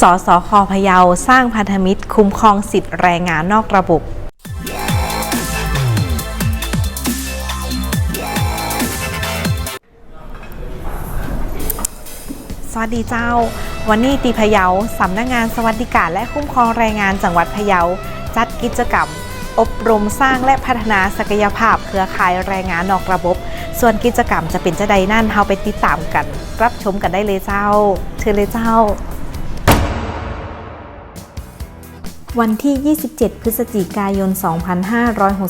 สสคพะเยาสร้างพันธมิตร คุ้มครองสิทธิแรงงานนอกระบบสวัสดีเจ้า วันนี้ตีพะเยาสำนักงานสวัสดิการและคุ้มครองแรงงานจังหวัดพะเยา จัดกิจกรรม อบรมสร้างและพัฒนาศักยภาพ เครือข่ายแรงงานนอกระบบ ส่วนกิจกรรมจะเป็นจะใดนั่นเฮาไปติดตามกัน รับชมกันได้เลยเจ้า เชิญเลยเจ้า วันที่ 27 พฤศจิกายน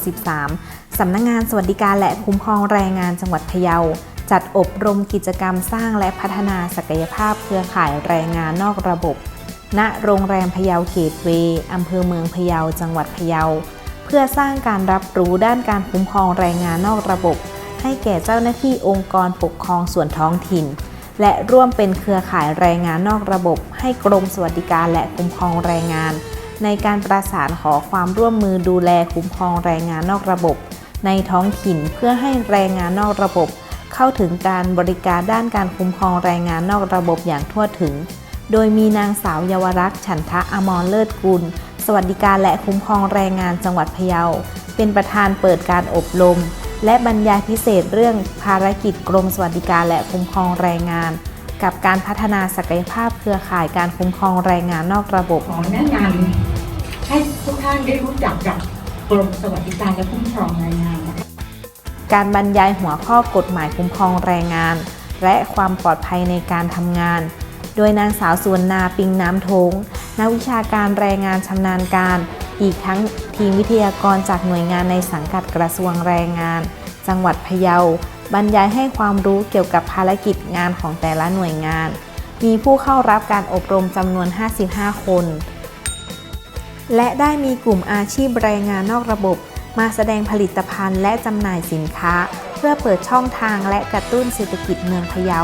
2563 สำนักงานสวัสดิการและคุ้มครองแรงงานจังหวัดพะเยา จัดอบรมกิจกรรมสร้างและพัฒนาศักยภาพเครือข่ายแรงงานนอกระบบ ณ โรงแรมพะเยาเกตเวย์อำเภอเมืองพะเยา จังหวัดพะเยา เพื่อสร้างการรับรู้ด้านการคุ้มครองแรงงานนอกระบบ ให้แก่เจ้าหน้าที่องค์กรปกครองส่วนท้องถิ่นและร่วมเป็นเครือข่ายแรงงานนอกระบบ ให้กรมสวัสดิการและคุ้มครองแรงงาน ในการประสานขอความร่วมมือดูแลคุ้มครองแรงงานนอกระบบ ในท้องถิ่นเพื่อให้แรงงานนอกระบบ เข้าถึงการบริการด้านการคุ้มครองแรงงานนอกระบบอย่างทั่วถึง โดยมีนางสาวเยาวรักษ์ฉันทะอมรเลิศกุล สวัสดิการและคุ้มครองแรงงานจังหวัดพะเยา เป็นประธานเปิดการอบรม และบรรยายพิเศษเรื่องภารกิจกรมสวัสดิการและคุ้มครองแรงงานกับการพัฒนาศักยภาพเครือข่ายการคุ้มครองแรงงานนอกระบบขอแนะน ให้ทุกท่านได้รู้จักกับกรมสวัสดิการและคุ้มครองแรงงานนะคะการบรรยายหัวข้อกฎหมายคุ้มครองแรงงาน และความปลอดภัยในการทำงาน โดยนางสาวสวนนาปิงน้ำทงนักวิชาการแรงงานชำนาญการ อีกทั้งทีมวิทยากรจากหน่วยงานในสังกัดกระทรวงแรงงาน จังหวัดพะเยา บรรยายให้ความรู้เกี่ยวกับภารกิจงานของแต่ละหน่วยงาน มีผู้เข้ารับการอบรมจำนวน 55 คน และได้มีกลุ่มอาชีพแรงงานนอกระบบ มาแสดงผลิตภัณฑ์และจำหน่ายสินค้า เพื่อเปิดช่องทางและกระตุ้นเศรษฐกิจเมืองพะเยา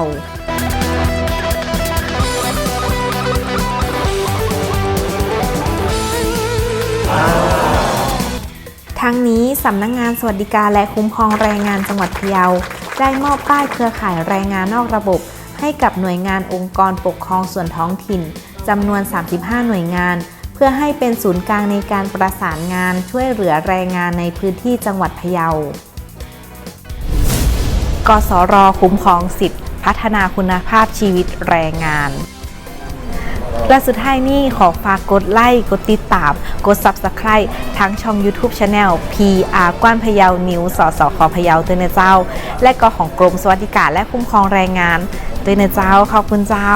ทั้งนี้สำนักงงานสวัสดิการและคุ้มครองแรงงานจังหวัดพะเยา ได้มอบป้ายเครือข่ายแรงงานนอกระบบ ให้กับหน่วยงานองค์กรปกครองส่วนท้องถิ่นจำนวน 35 หน่วยงาน พื่อให้เป็นศูนย์กลางในการประสานงานช่วยเหลือแรงงานในพื้นที่จังหวัดพะเยา กสรคุ้มครองสิทธิพัฒนาคุณภาพชีวิตแรงงาน และสุดท้ายนี่ขอฝากกดไลค์ กดติดตาม กด Subscribe ทั้งช่อง YouTube Channel PR กว้านพะเยานิวสสคพะเยาเตือนเจ้า และก็ของกรมสวัสดิการและคุ้มครองแรงงานเตือนเจ้าขอบคุณเจ้า